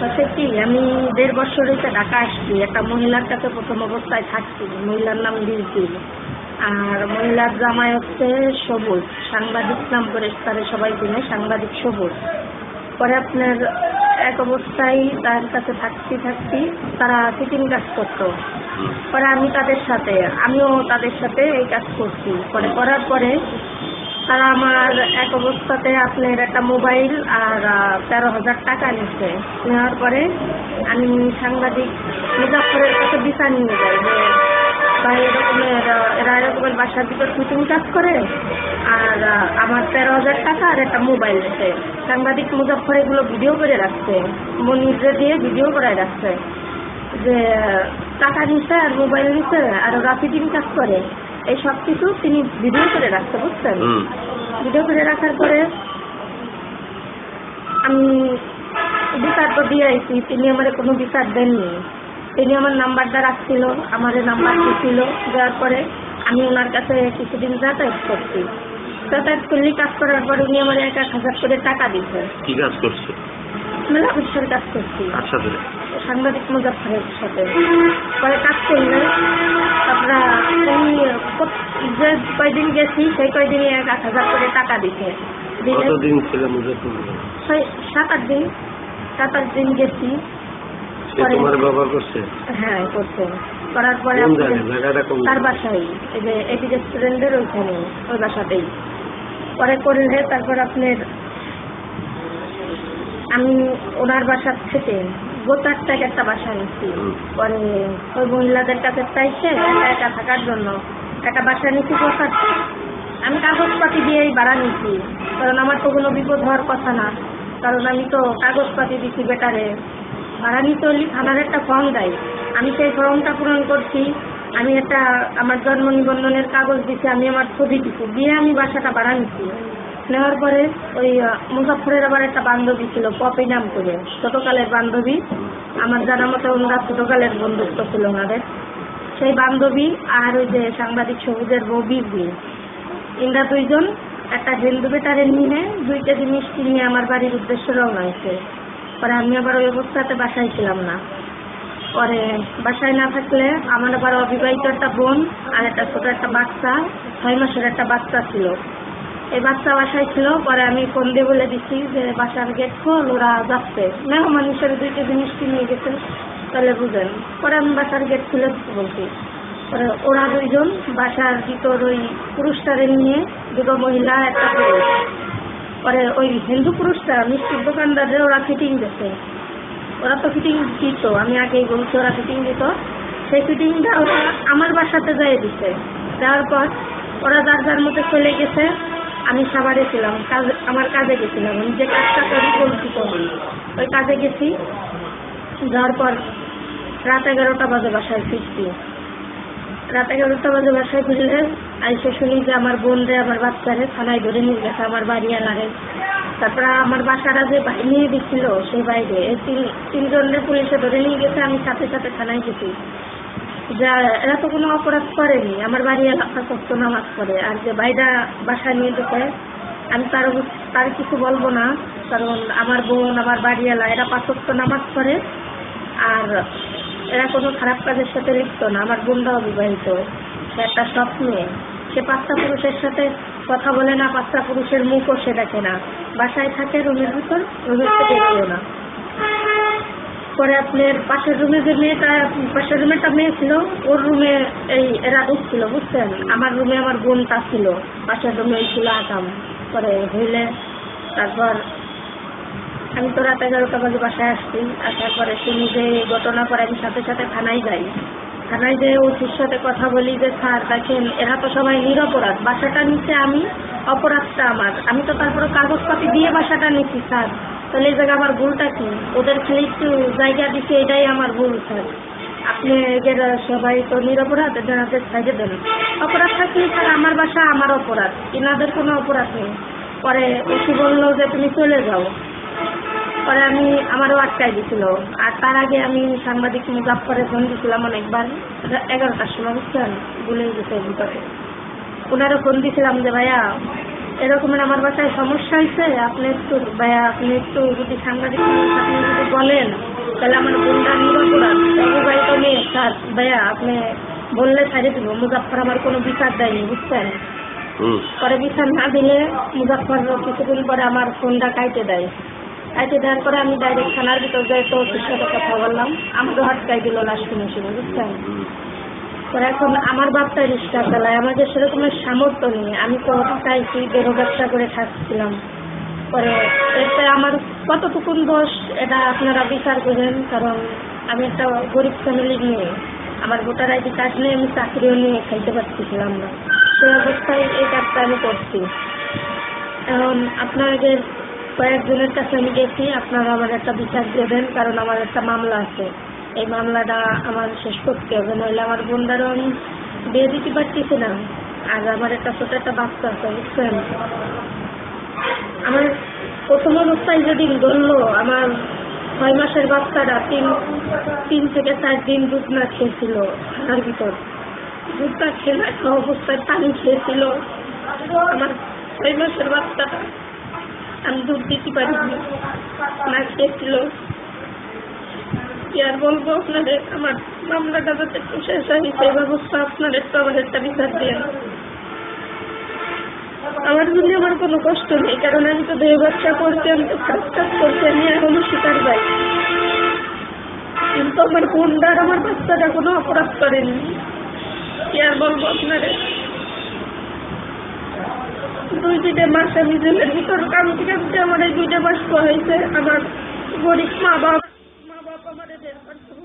হচ্ছে কি, আমি দেড় বছর হইতে ঢাকা আসছি। একটা মহিলার কাছে প্রথম অবস্থায় থাকছি। মহিলার নাম লিলকির আর মহিলার জামাই হচ্ছে সবুজ। সাংবাদিক নাম করে তারা সবাই চিনে, সাংবাদিক সবুজ। পরে আপনার এক অবস্থায় তার কাছে থাকছি থাকছি, তারা ফিটিং কাজ করতো। পরে আমি তাদের সাথে, আমিও তাদের সাথে এই কাজ করছি। পরে করার পরে তারা আমার এক অবস্থাতে আপনার একটা মোবাইল আর তেরো হাজার টাকা নিচ্ছে। নেওয়ার পরে আমি সাংবাদিক মুজাফরের কাছে বিচার নিয়ে যাই। যে বা এরকমের এরা এরকমের বাসার ভিতর ফিটিং কাজ করে আর আমার তেরো হাজার টাকা আর একটা মোবাইল দিচ্ছে সাংবাদিক মুজাফর এগুলো ভিডিও করে রাখছে। মনিরে দিয়ে ভিডিও করে রাখছে। যে, টাকা নিচ্ছে আর মোবাইল নিচ্ছে আর ওরা ফিটিং কাজ করে। এই সব কিছু তিনি ভিডিও করে রাখছে বুঝছেন? ভিডিও করে রাখার পরে আমি বিচার তো দিয়ে আইছি তিনি আমার কোনো বিচার দেননি। তিনি আমার নাম্বারটা রাখছিল আমার নাম্বার দিছিল দেওয়ার পরে আমি ওনার কাছে কিছুদিন যাতায়াত করছি। যাতায়াত করলে কাজ করার পরে উনি আমার এক এক হাজার করে টাকা দিচ্ছে কি কাজ করছে? মেলা বিশ্বের কাজ করছি। সাংবাদিক মুজাফরের সাথে। পরে কাজ করলে কত- যে কয়দিন গেছি সেই কয়দিনই এক আট হাজার করে টাকা দিছে কতদিন সাত আট দিন সাত আট দিন গেছি সে তোমার ব্যবহার করছে? হ্যাঁ করছে। করার পরে তার বাসায় এই যে এটি রেস্টুরেন্টের ওইখানে ওই বাসাতেই। পরে করলে তারপর আপনার আমি ওনার বাসার থেকে গোটার থেকে একটা বাসা নিচ্ছি। পরে ওই মহিলাদের কাছে চাইছে একা একা থাকার জন্য। একটা বাসা নিচ্ছি গোটার আমি কাগজপাতি দিয়েই ভাড়া নিচ্ছি কারণ আমার তো কোনো বিপদ হওয়ার কথা না। কারণ আমি তো কাগজপাতি দিচ্ছি বেটারে। ভাড়া নিতে হলে থানার একটা ফর্ম দেয়। আমি সেই ফর্মটা পূরণ করছি। আমি একটা আমার জন্ম নিবন্ধনের কাগজ দিচ্ছি আমি আমার ছবি দিচ্ছি দিয়ে আমি বাসাটা ভাড়া নিচ্ছি নেওয়ার পরে ওই আহ, মুজাফরের আবার একটা বান্ধবী ছিল পপি নাম করে। ছোটকালের বান্ধবী। আমার জানা মতো ওনারা ছোটকালের বন্ধুত্ব ছিল ওনাদের। সেই বান্ধবী আর ওই যে সাংবাদিক সবুজের বিবি। ইন্দা দুইজন একটা হিন্দু বেটারে নিয়ে দুই কেজি মিষ্টি নিয়ে আমার বাড়ির উদ্দেশ্যে রওনা হয়েছে। পরে আমি আবার ওই অবস্থাতে বাসায় ছিলাম না। পরে বাসায় না থাকলে আমার আবার অবিবাহিত একটা বোন আর একটা ছোট একটা বাচ্চা ছয় মাসের একটা বাচ্চা ছিল। এই বাচ্চা বাসায় ছিল, পরে আমি ফোন দিয়ে বলে দিচ্ছি যে বাসার গেট খোল, ওরা যাচ্ছে। মেহমান হিসেবে দুই কেজি মিষ্টি নিয়ে গেছে, তাহলে বুঝেন। পরে আমি বাসার গেট খুলে বলছি। ওরা দুইজন বাসার ভিতর ওই পুরুষটারে নিয়ে দুটো মহিলা, একটা পুরুষ। পরে ওই হিন্দু পুরুষটা মিষ্টির দোকানদারে ওরা ফিটিং দিচ্ছে ওরা তো ফিটিং দিত, আমি আগেই বলছি ওরা ফিটিং দিত। সেই ফিটিংটা ওরা আমার বাসাতে যাই দিছে। যাওয়ার পর ওরা যার যার মতো চলে গেছে। আমি সাবারে ছিলাম আমার কাজে গেছিলাম। আমি যে কাজটা করি বলছি তো ওই কাজে গেছি, যাওয়ার পর রাত এগারোটা বাজে বাসায় ফিরছি। রাত এগারোটা বাজে বাসায় ফিরলে আইসে শুনি যে আমার বোন রে, আমার বাচ্চারে থানায় ধরে নিয়ে গেছে, আমার বাড়ি এলারে তারপরে আমার বাসাটা যে নিয়ে দিচ্ছিল সেই বাইরে। তিন তিনজনের পুলিশে ধরে নিয়ে গেছে, আমি সাথে সাথে থানায় গেছি। যা, এরা তো কোনো অপরাধ করেনি। আমার বাড়ি এলাকা করতো নামাজ পড়ে। আর যে বাইরা বাসা নিয়ে যেতে, আমি তার তার কিছু বলব না। কারণ আমার বোন, আমার বাড়ি এলা এরা পাঁচক্ত নামাজ পড়ে। আর এরা কোনো খারাপ কাজের সাথে লিপ্ত না। আমার বোনটাও বিবাহিত। সে একটা স্বপ্নে। সে পাঁচটা পুরুষের সাথে কথা বলে না, পাঁচটা পুরুষের মুখও সে দেখে না। বাসায় থাকে রুমের ভিতর, রুমের থেকে না। পরে আপনার পাশের রুমে যে মেয়েটা, পাশের রুমে একটা মেয়ে ছিল, ওর রুমে এই এরা ঢুকছিল বুঝছেন? আমার রুমে আমার বোনটা ছিল, পাশের রুমে ছিল আকাম পরে হইলে তারপর আমি তো রাত এগারোটা বাজে বাসায় আসছি, আসার পরে শুনি যে ঘটনা পরে আমি সাথে সাথে থানায় যাই। থানায় যে ওসির সাথে কথা বলি যে, স্যার, দেখেন, এরা তো সবাই নিরপরাধ। বাসাটা নিচে আমি, অপরাধটা আমার। আমি তো তারপরে কাগজপাতি দিয়ে বাসাটা নিচ্ছি স্যার। তাহলে এই জায়গায় আমার ভুলটা কি? ওদের খালি একটু জায়গা দিচ্ছে এটাই আমার ভুল, স্যার। আপনি সবাই তো নিরপরাধ এদের সাইডে দেন। অপরাধ থাকলে স্যার আমার বাসা আমার অপরাধ। এনাদের কোনো অপরাধ নেই। পরে ওসি বলল যে তুমি চলে যাও। পরে আমি আমারও আটকাই দিছিল। আর তার আগে আমি সাংবাদিক মুজাফরে ফোন দিছিলাম অনেকবার। এগারোটার সময়, বুঝছেন? ভুলে গেছে ভিতরে ওনারও ফোন দিছিলাম যে, ভাইয়া এরকমের আমার বাসায় সমস্যা হয়েছে আপনি একটু ভাইয়া আপনি একটু যদি সাংবাদিক আপনি যদি বলেন তাহলে আমার বোনটা নিরপরাধ অবিবাহিত মেয়ে স্যার ভাইয়া আপনি বললে ছাড়িয়ে দিব। মুজাফর আমার কোনো বিচার দেয়নি বুঝছেন? পরে বিচার না দিলে মুজাফর কিছুদিন পরে আমার ফোনটা কাইতে দেয়। কাইতে দেওয়ার পরে আমি ডাইরেক্ট থানার ভিতর যাই তো সাথে কথা বললাম। আমাকে হাটকাই দিল লাশ শুনে শুনে বুঝছেন? এখন আমার বাপটা রিক্সা চালায়, আমাদের সেরকম সামর্থ্য নেই। আমি তো চাইছি বেরো ব্যবসা করে থাকছিলাম। পরে এতে আমার কতটুকুন দোষ, এটা আপনারা বিচার করেন, কারণ আমি একটা গরিব ফ্যামিলির মেয়ে। আমার ভোটার আইডি কার্ড নিয়ে আমি চাকরিও নিয়ে খাইতে পারতেছিলাম না। সেই অবস্থায় এই কাজটা আমি করছি। এখন আপনাদের কয়েকজনের কাছে আমি গেছি, আপনারা আমার একটা বিচার দেবেন কারণ আমার একটা মামলা আছে। এই মামলাটা আমার শেষ করতে হবে, নইলে আমার বোনদারও আমি বিয়ে দিতে পারতেছি না আর আমার একটা ছোট একটা বাচ্চা আছে, বুঝছেন? আমার প্রথম অবস্থায় যেদিন ধরলো, আমার ছয় মাসের বাচ্চাটা তিন তিন থেকে চার দিন দুধ না খেয়েছিল তার ভিতর। খেয়ে না খাওয়া অবস্থায় পানি খেয়েছিল। আমার ছয় মাসের বাচ্চাটা আমি দুধ দিতে পারিনি, না খেয়েছিল। কি আর বলব আপনাদের আমার মামলাটা যাতে শেষ হয়, সেই ব্যবস্থা একটা বিচার দিয়ে আমার জন্য আমার কোনো কষ্ট নেই, কারণ আমি তো দেহ ব্যবসা করছি, আমি তো কাজ করছি, আমি এখনও শিকার পাই কিন্তু আমার আর আমার বাচ্চাটা কোনো অপরাধ করেনি। কি আর বলব আপনাদের দুই দুইটা মাস আমি জেলের ভিতর কামতে কামতে আমার এই দুইটা মাস হয়েছে আমার গরিব মা বাবা como desejo para